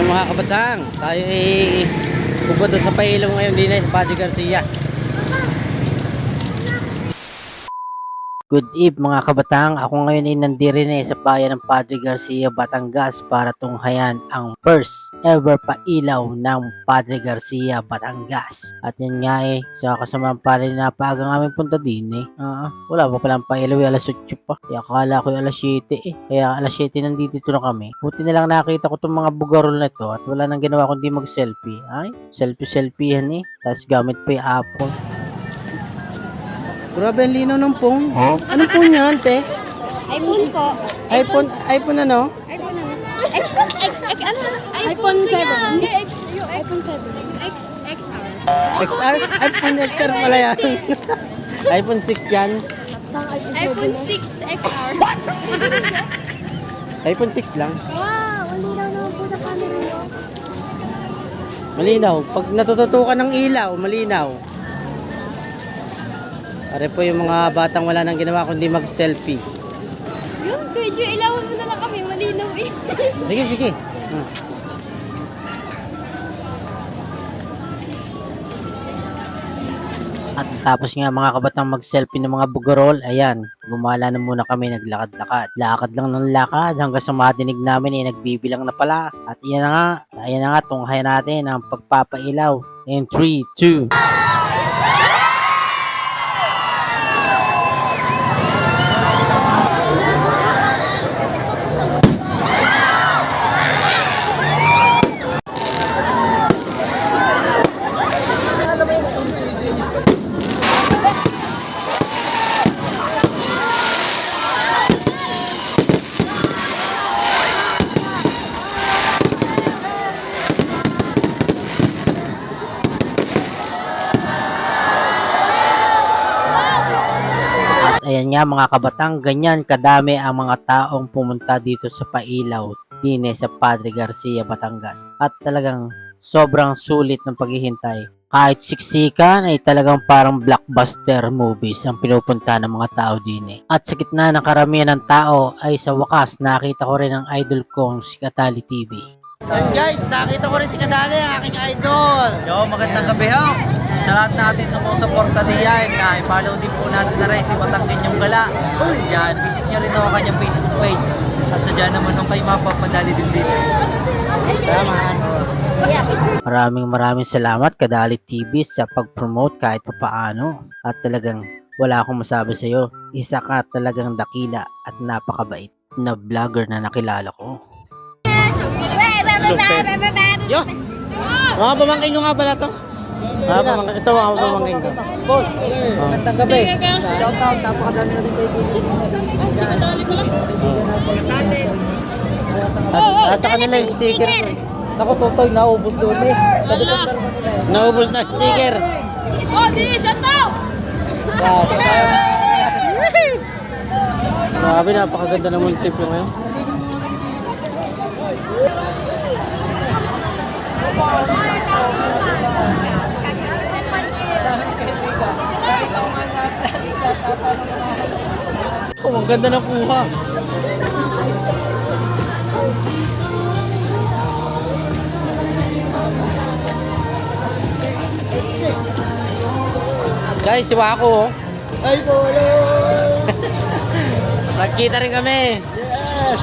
Mga kabatsang, tayo ay pupunta sa Pailong ngayon din sa Padre Garcia. Good eve mga kabatang, ako ngayon ay nandirin eh sa bayan ng Padre Garcia, Batangas para tunghayan ang first ever pailaw ng Padre Garcia, Batangas. At yan nga eh, sa kasamaan pa rin napaaga aming punta din eh. Ah, wala pa palang pailaw, eh, alas 8 pa. Kaya akala ko alas 7 eh. Kaya alas 7 nandito na kami. Buti na lang nakita ko itong mga bugarol na to at wala nang ginawa kundi mag-selfie. Ay, selfie-selfie yan eh. Tapos gamit pa yung apple. Grabe ang linaw ng pong. Anong pong yan, te? iPhone po. iPhone, iPhone ano? iPhone ano? X, X, X, ano? iPhone 7. Hindi, X, yung iPhone 7. X, XR. XR? iPhone XR pala yan. iPhone 6 yan. iPhone 6 XR. iPhone 6 lang. wow, ang linaw naman po sa camera. Malinaw. Pag natututukan ng ilaw, malinaw. Pare po yung mga batang wala nang ginawa kundi mag-selfie. Yung, medyo ilawan mo na lang kami, malinaw eh. Sige, sige. Hmm. At tapos nga mga kabatang mag-selfie ng mga bugarol, ayan, gumala na muna kami, naglakad-lakad. Lakad lang ng lakad hanggang sa madinig namin eh, nagbibilang na pala. At iyan na nga, ayan na nga, tunghayan natin ang pagpapailaw. In 3, 2, ayan nga mga kabatang, ganyan kadami ang mga taong pumunta dito sa Pailaw, dine sa Padre Garcia, Batangas. At talagang sobrang sulit ng paghihintay. Kahit siksikan ay talagang parang blockbuster movies ang pinupunta ng mga tao din eh. At sa gitna ng karamihan ng tao ay sa wakas nakita ko rin ang idol kong si Katali TV. Yes guys, nakita ko rin si Katali, ang aking idol. Yo, magandang gabi ho. Sa lahat natin sa mga suporta diyan, na i-follow din po natin na rin si Batangkin yung Gala. Yan, visit nyo rin ako kanyang Facebook page. At sa dyan naman nung kayo mapapadali din dito. Maraming maraming salamat Kadali TV sa pag-promote kahit papaano. At talagang wala akong masabi sa iyo. Isa ka talagang dakila at napakabait na vlogger na nakilala ko. Yo! Mga pamangkin ko nga pala to. Mga pamangkin, ito mga pamangkin ko. Boss, magandang gabi. Shout out, napakadami na din kayo dito. As, asa kanila yung sticker. Naku, Totoy, naubos doon eh. Sa December pa nila eh. Naubos na sticker. Oh, di, siya to! Wow. Grabe, napakaganda ng munisipyo ngayon. Oh, ang ganda ng kuha. Guys, si Wako. oh. Ay, bolo! Nagkita rin kami. Yes!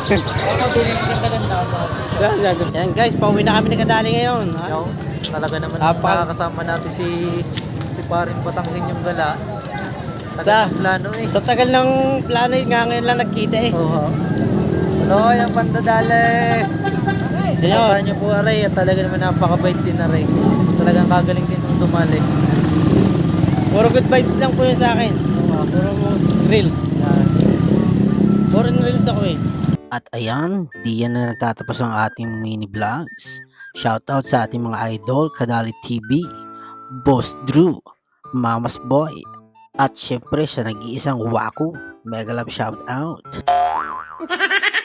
Yan, guys, pauwi na kami ng kadali ngayon. Ha? Yo, talaga naman Apal. nakakasama natin si si paring Batangkin yung Gala. Sa- ng plano eh. Sa tagal ng plano, eh, nga ngayon lang nagkita eh. Oo. Hello, yung pandadali. Sinapa niyo po aray at talaga naman napakabait din na rin. Talagang kagaling din nung dumali. Puro good vibes lang po yun sa akin. Puro mo reels. Puro reels ako eh. At ayan, di yan na nagtatapos ang ating mini vlogs. Shoutout sa ating mga idol, Kadali TV, Boss Drew, Mama's Boy, at syempre sa nag-iisang Waku. Mega love shoutout.